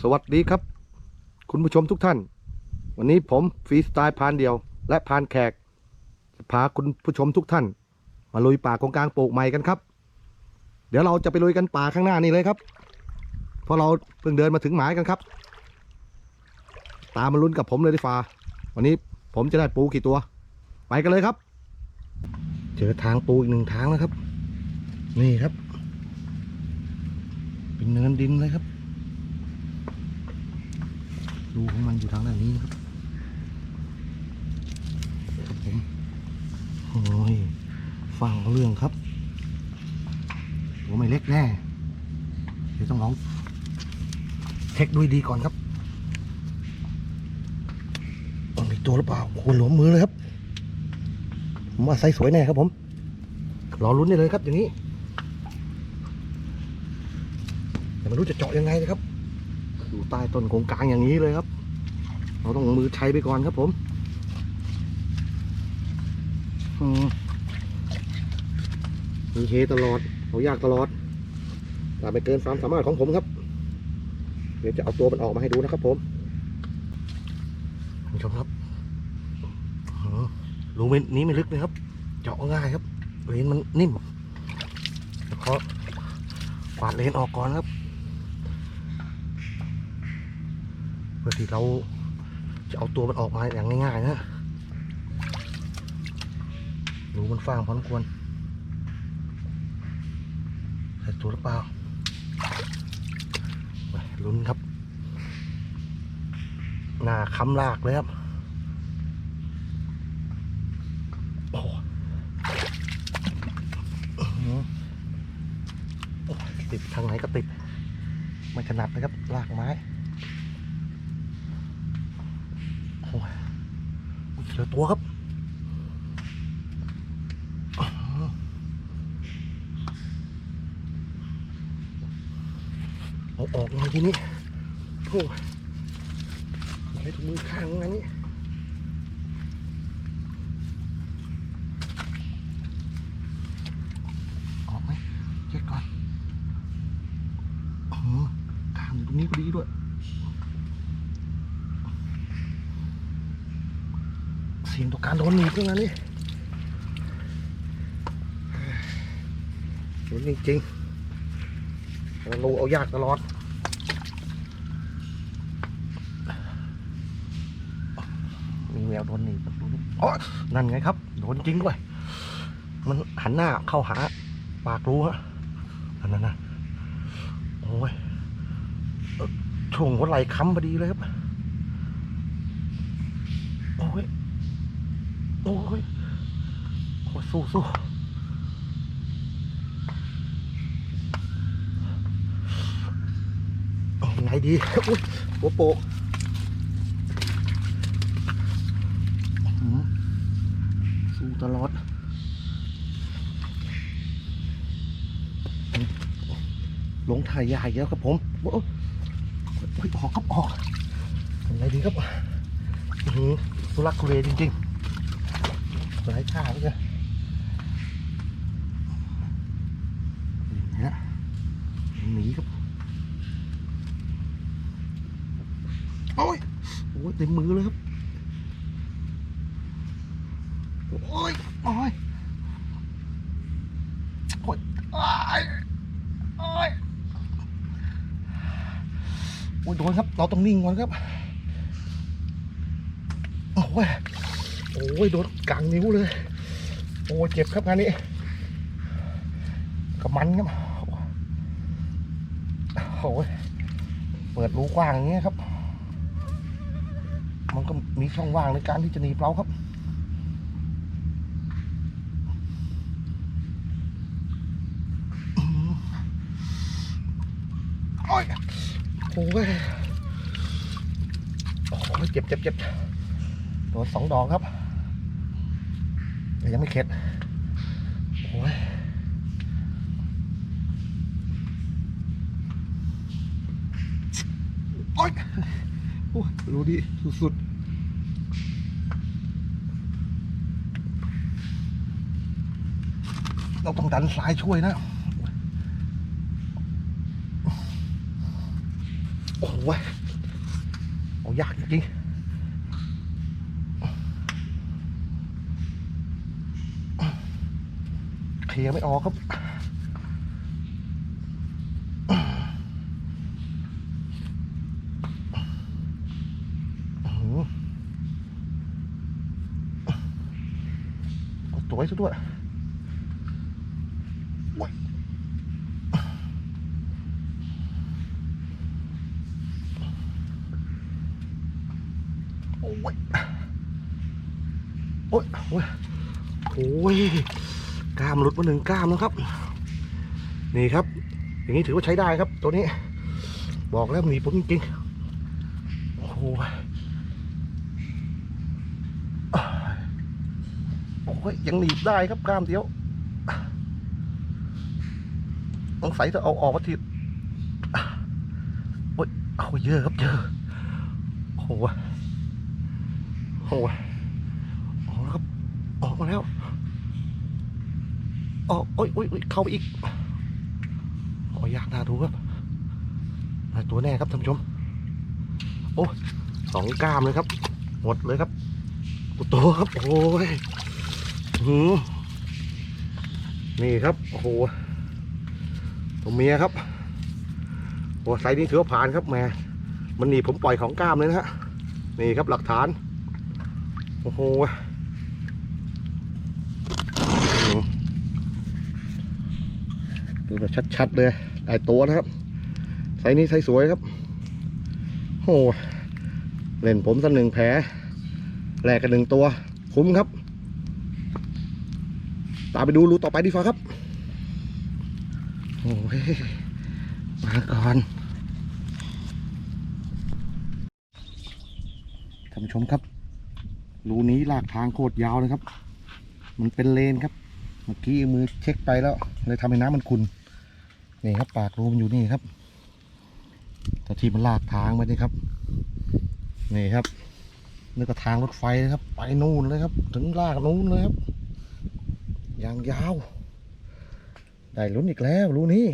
สวัสดีครับ คุณผู้ชมทุกท่าน วันนี้ผมฟรีสไตล์พานเดียว และพานแขกจะพาคุณผู้ชมทุกท่าน มาลุยป่าโกงกลางปลูกใหม่กันครับ เดี๋ยวเราจะไปลุยกันป่าข้างหน้านี่เลยครับเพราะเราเพิ่งเดินมาถึงหมายกันครับ ตามมาลุ้นกับผมเลยดีฟ้าวันนี้ผมจะได้ปูกี่ตัว ไปกันเลยครับ เจอทางปูอีกหนึ่งทางแล้วครับ นี่ครับ เป็นเนินดินเลยครับ รูของมันอยู่ทางด้านนี้นะครับครับผมโอ้ยฟังเรื่องครับตัวไม่เล็กแน่เดี๋ยวต้องลองเช็คด้วยดีก่อนครับมันมีตัวหรือเปล่าโอ้โหหลวมมือเลยครับ ผมว่าไซส์สวยแน่ครับผมรอลุ้นได้เลยครับอย่างนี้แต่ไม่รู้จะเจาะยังไงนะครับ อยู่ใต้ต้นโกงกลางอย่างนี้เลยครับ เราต้องมือใช้ไปก่อนครับผมมีเฮตลอดเอายากตลอดแต่ไม่เกินความสามารถของผมครับ เดี๋ยวจะเอาตัวมันออกมาให้ดูนะครับผมคุณผู้ชมครับรูเมนนี้ไม่ลึกเลยครับ เจาะง่ายครับเลนมันนิ่มแล้วก็กวาดเลนออกก่อนครับ พื่อที่เราจะเอาตัวมันออกมาอย่างง่ายๆนะดูมันฟางพอสมควรใส่ตัวหรือเปล่าลุ้นครับ หน้าค้ำลากเลยครับโอ้โหติดทางไหนก็ติด ไม่ถนัดนะครับลากไม้ โอ้ยอุ๊ย เจอตัวครับเอาออกมาทีนี้โอ้ยใช้ถุงมือข้างงั้นนี่ออกไหมเช็คก่อนอื้อหือทางตรงนี้พอดีด้วย สียงต่อการโดนหนีบด้วยนนี่โดนจริงๆเราลงเอายากตลอดมีแววโดนหนีบดูนี่อ๋อนั่นไงครับ โดนจริงด้วย มันหันหน้าเข้าหาปากรูฮะนั่นนะนะโอ้ยช่วงหัวไหล่ค้ำพอดีเลยครับ โอ้ย โอ้ยโอ้ยสู้สู้อาไงดีอุ้ยหัวโปกอื้อหือสู้ตลอดลงถ่ายยาอีกแล้วครับผมโอ้ยอออกครับออกยังไงดีครับหือทุลักทุเลจริงๆ หลายท่าเลยนะเนี่ยหนีครับโอ้ยโอ้ยเต็มมือเลยครับโอ้ยโอ้ยโอ้ยโอ้ยโอ้ยโอ้ยโดนครับ เราต้องนิ่งก่อนครับโอ้ย โอ้ยโดนกลางนิ้วเลย โอ้เจ็บครับงานนี้กับมันครับโอ้ยเปิดรูกว้างอย่างเงี้ยครับ มันก็มีช่องว่างในการที่จะหนีบเราครับโอ้ยโอ้ยโอ้ยเจ็บเจ็บเจ็บโดนสองดอกครับ แต่ยังไม่เข็ดโอ้ยโอ้ยโอ้รู้ดีสุดๆเราต้องดันสายช่วยนะ โอ้โหโอ้ยากจริงๆเคลี ยร์ไม่ออกครับอื้อหือเอาตัวไว้ซะด้วยโอ้ย โอ้ย โอ้ยโอ้ยโอ้ย กล้ามหลุดมาหนึ่งกล้ามแล้วครับ นี่ครับ อย่างนี้ถือว่าใช้ได้ครับ ตัวนี้ บอกแล้วหนีผมจริงๆโอ้โหโอ้ยยังหนีบได้ครับกล้ามเดียวต้องใส่จะเอาออกมาทีโอ้ยโอ้ยเยอะครับเยอะโอ้โหโอ้โหออกแล้วครับออกมาแล้ว ออกโอ้ยโอ้ยเข้าไปอีกโอ้ยากน่าดูครับตัวแน่ครับท่านผู้ชม โอ้สองกล้ามเลยครับ หมดเลยครับตัวครับ โอ้ยหืมนี่ครับ โอ้โหตัวเมียครับโอ้ไซส์นี้ถือว่าผ่านครับแม่มันหนีผมปล่อยของกล้ามเลยนะฮะ นี่ครับหลักฐาน โอ้โหอืมดู แบบชัดๆเลยไอตัวนะครับไซนี้ไซสวยครับโอ้เล่นผมสักหนึ่งแผลแลกกันหนึ่งตัว คุ้มครับตามไปดูรูต่อไปดีฟ้าครับโอ้ยมาก่อนท่านผู้ชมครับรูนี้ลากทางโคตรยาวเลยครับ มันเป็นเลนครับ เมื่อกี้มือเช็คไปแล้วเลยทำให้น้ำมันขุ่น นี่ครับปากรูมันอยู่นี่ครับแต่ที่มันลากทางไปนี่ครับ นี่ครับนี่ก็ทางรถไฟนะครับ ไปนู่นเลยครับ ถึงลากนู่นเลยครับอย่างยาว ได้ลุ้นอีกแล้วรู้นี้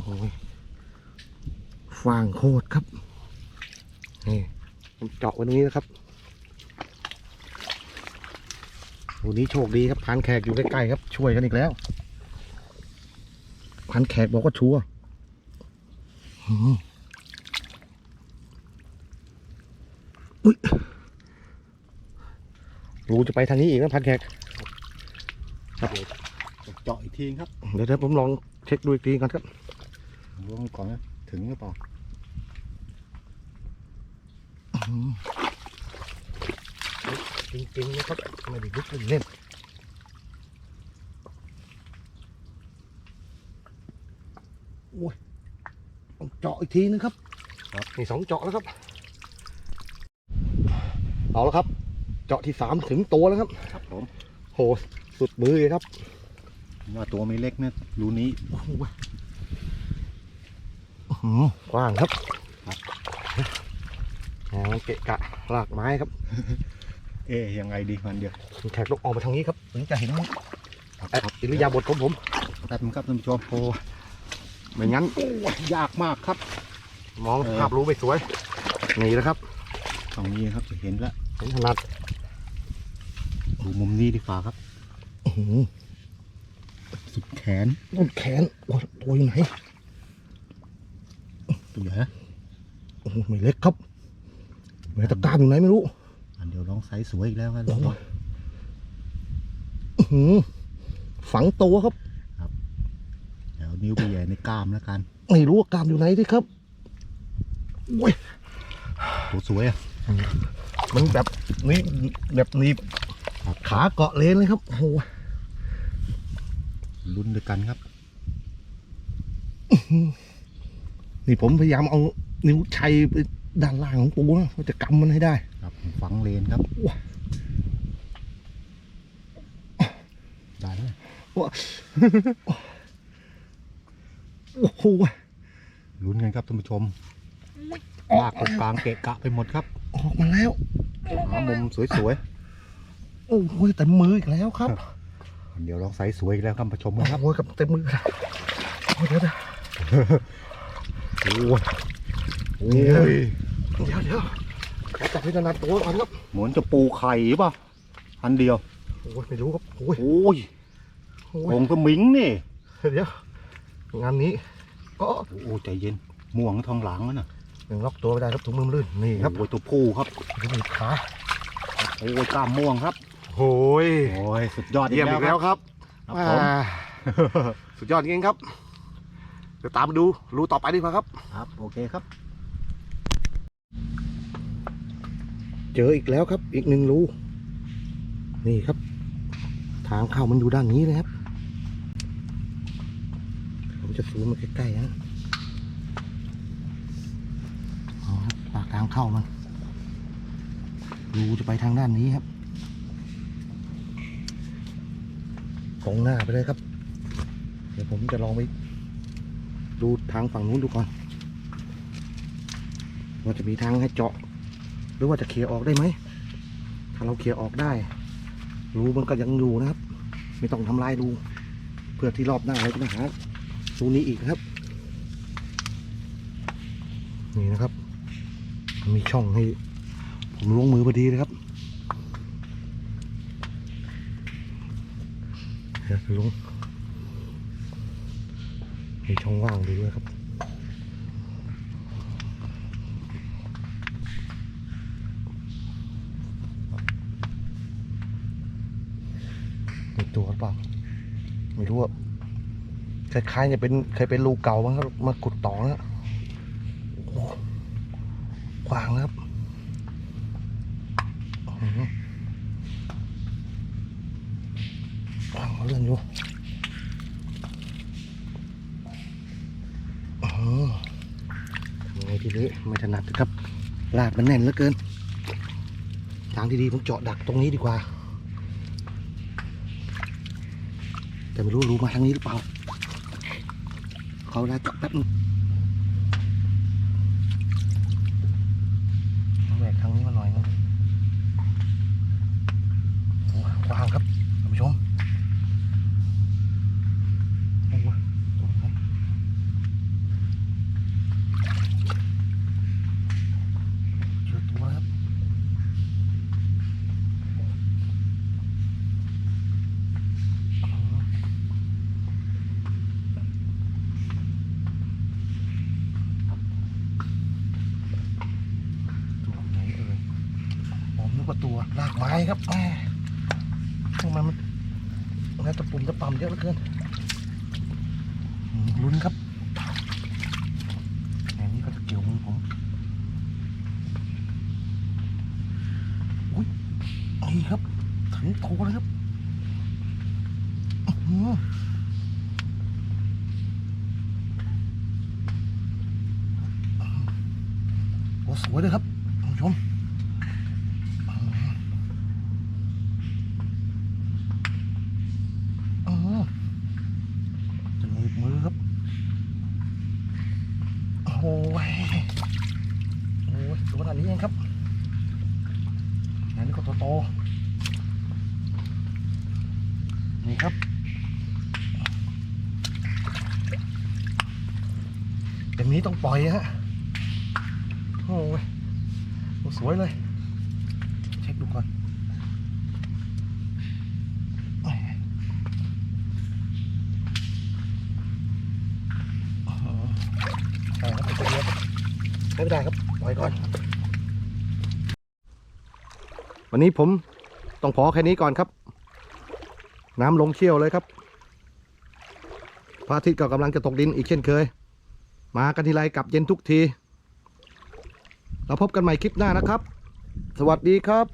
โอ้ยฟางโคตรครับนี่ผมเจาะไว้ตรงนี้นะครับ รูนี้โชคดีครับพันแขกอยู่ใกล้ๆครับ ช่วยกันอีกแล้ว พันแขกบอกว่าชัวร์หืมอุ๊ยรูจะไปทางนี้อีกนะพันแขกเจาะอีกทีครับเดี๋ยวเดี๋ยวผมลองเช็คดูอีกทีก่อนครับล้วงก่อนนะ ถึงหรือเปล่า จริงๆนะครับไม่ได้ลุกเล่นๆโอ้ยต้องเจาะอีกทีนึงครับนี่สองเจาะแล้วครับ เอาแล้วครับ เจาะที่สามถึงตัวแล้วครับ ครับผมโหสุดมือเลยครับ ว่าตัวไม่เล็กนะรูนี้โอ้โหอื้อหือกว้างครับครับอ่ามันเกะกะลากไม้ครับ เอ๊ยยังไงดีมันเดียวแขกลกออกมาทางนี้ครับถึงจะเห็นครับเอ่ออิริยาบถของผมแป๊บนึงครับท่านผู้ชมโอ้ไม่งั้นโอ้ยยากมากครับ มองเออภาพรู้ไม่สวยนี่นะครับตรงนี้ครับจะเห็นแล้วเห็นขนาดดูมุมนี้ดีกว่าครับอื้อหือสุดแขนต้นแขนโอ้ตัวอยู่ไหนตัวใหญ่นะโอ้โหไม่เล็กครับแม่ตะกร้ามอยู่ไหนไม่รู้อัน เดียวลองไซส์สวยอีกแล้วครับโอ้โหอื้อหือฝังตัวครับ เดี๋ยวนิ้วไปใหญ่ในกล้ามแล้วกัน ไม่รู้ว่ากล้ามอยู่ไหนดิครับโอ้ยตัวสวยอะ มันแบบนี้แบบนี้ครับขาเกาะเลนเลยครับโอ้โหลุ้นด้วยกันครับ นี่ผมพยายามเอานิ้วชัยไปด้านล่างของปูนะเพื่อจะกำมันให้ได้ครับ ฝังเลนครับว้าได้ไหมโอ้โหลุ้นกันครับท่านผู้ชมลากตรงกลางเกะกะไปหมดครับ ออกมาแล้วหามุมสวยโอ้โหเต็มมืออีกแล้วครับๆอันเดียวลองไซส์สวยอีกแล้วครับผู้ชมโอ้ครับโหกับเต็มมือแล้วโอ้เดี๋ยวเดี๋ยวโอ้ยโอ้ยเดี๋ยวเดี๋ยว ขอจับให้ถนัดตัวก่อนครับเหมือนจะปูไข่ป่ะอันเดียวโอ้ยไม่รู้ครับโอ้ยโอ้ยโอ้คงสมิงนี่ยเดี๋ยวงานนี้ก็โอ้ใจเย็นม่วงทองหลังนั่นน่ะยังล็อกตัวไม่ได้ครับถุงมือมันลื่นนี่ครับโอ้ยตัวผู้ครับดูมีขาโอ้ยกล้ามม่วงครับโอ้ยโอ้ยสุดยอดเยี่ยมอีกแล้วครับครับผมอ่าสุดยอดจริงๆครับเดี๋ยวตามมาดูรูต่อไปดีกว่าครับ ครับ โอเคครับ เจออีกแล้วครับ อีกหนึ่งรูนี่ครับ ทางเข้ามันอยู่ด้านนี้เลยครับ ผมจะซูมมาใกล้ๆนะเอาครับปากทางเข้ามันรูจะไปทางด้านนี้ครับตรงหน้าไปเลยครับ เดี๋ยวผมจะลองไปดูทางฝั่งนู้นดูก่อนว่าจะมีทางให้เจาะ หรือว่าจะเคลียร์ออกได้ไหม ถ้าเราเคลียร์ออกได้ รูมันก็ยังอยู่นะครับ ไม่ต้องทำลายรู เพื่อที่รอบหน้าเราจะมาหารูนี้อีกนะครับ นี่นะครับ มีช่องให้ผมลงมือพอดีเลยครับเดี๋ยวลงมีช่องว่างอยู่ด้วยครับ มี ตัวหรือเปล่า ไม่รู้อะคล้ายๆจะเป็นเคยเป็นรูเก่ามั้งครับมาขุดต่อนะโอ้โหขวางนะครับขวางเลื่อนอยู่อื้อหือทำไงทีนี้ไม่ถนัดนะครับ ลาดมันแน่นเหลือเกิน ทางที่ดีผมเจาะดักตรงนี้ดีกว่า แต่ไม่รู้รู้มาทางนี้หรือเปล่าเขาได้จับแป๊บนึงเอาแหวกทางนี้มาหน่อยนึงกว้างครับท่านผู้ชมโอ้ยตรงนั้นเจอตัวแล้วครับ ตัวไหนเอ่ยผมนึกว่าตัวลากไม้ ครับแม่ทำไมมันน่าจะปุ่มจะปั๊มเยอะเหลือเกินลุ้นครับแหนนี้ก็จะเกี่ยวมือผมอุ้ยนี่ครับ ถึงโถเลยครับอื้อหือโอ้สวยเลยครับท่านผู้ชมอืมจะหนีบมือครับ โอ้ยโอ้ยตัวขนาดนี้เองครับนั่นก็โตนี่ครับแต่นี้ต้องปล่อยฮะโอ้ยสวยเลย เช็คดูก่อนแหม่อ๋อใช่ครับไปตัวเดียว ไม่ได้ครับปล่อยก่อน วันนี้ผมต้องพอแค่นี้ก่อนครับ น้ำลงเชี่ยวเลยครับพระอาทิตย์ก็กำลังจะตกดินอีกเช่นเคย มากันทีไรกลับเย็นทุกที เราพบกันใหม่คลิปหน้านะครับ สวัสดีครับ